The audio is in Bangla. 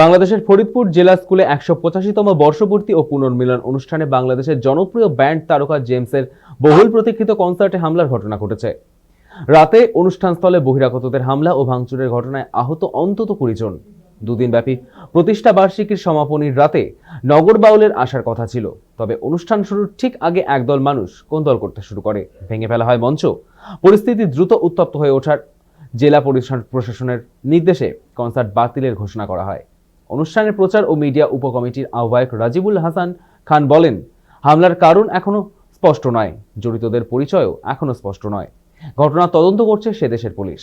বাংলাদেশের ফরিদপুর জেলা স্কুলে একশো পঁচাশিতম বর্ষপূর্তি ও পুনর্মিলন অনুষ্ঠানে বাংলাদেশের জনপ্রিয় ব্যান্ড তারকা জেমসের বহুল প্রতীক্ষিত কনসার্টে হামলার ঘটনা ঘটেছে। রাতে অনুষ্ঠানস্থলে বহিরাগতদের হামলা ও ভাঙচুরের ঘটনায় আহত অন্তত কুড়ি জন। দুদিনব্যাপী প্রতিষ্ঠা বার্ষিকীর সমাপনীর রাতে নগর বাউলের আসার কথা ছিল। তবে অনুষ্ঠান শুরুর ঠিক আগে একদল মানুষ কোন্দল করতে শুরু করে। ভেঙে ফেলা হয় মঞ্চ। পরিস্থিতি দ্রুত উত্তপ্ত হয়ে ওঠার জেলা পরিষদ প্রশাসনের নির্দেশে কনসার্ট বাতিলের ঘোষণা করা হয়। অনুষ্ঠানের প্রচার ও মিডিয়া উপকমিটির আহ্বায়ক রাজিবুল হাসান খান বলেন, হামলার কারণ এখনও স্পষ্ট নয়। জড়িতদের পরিচয়ও এখনও স্পষ্ট নয়। ঘটনা তদন্ত করছে সে দেশের পুলিশ।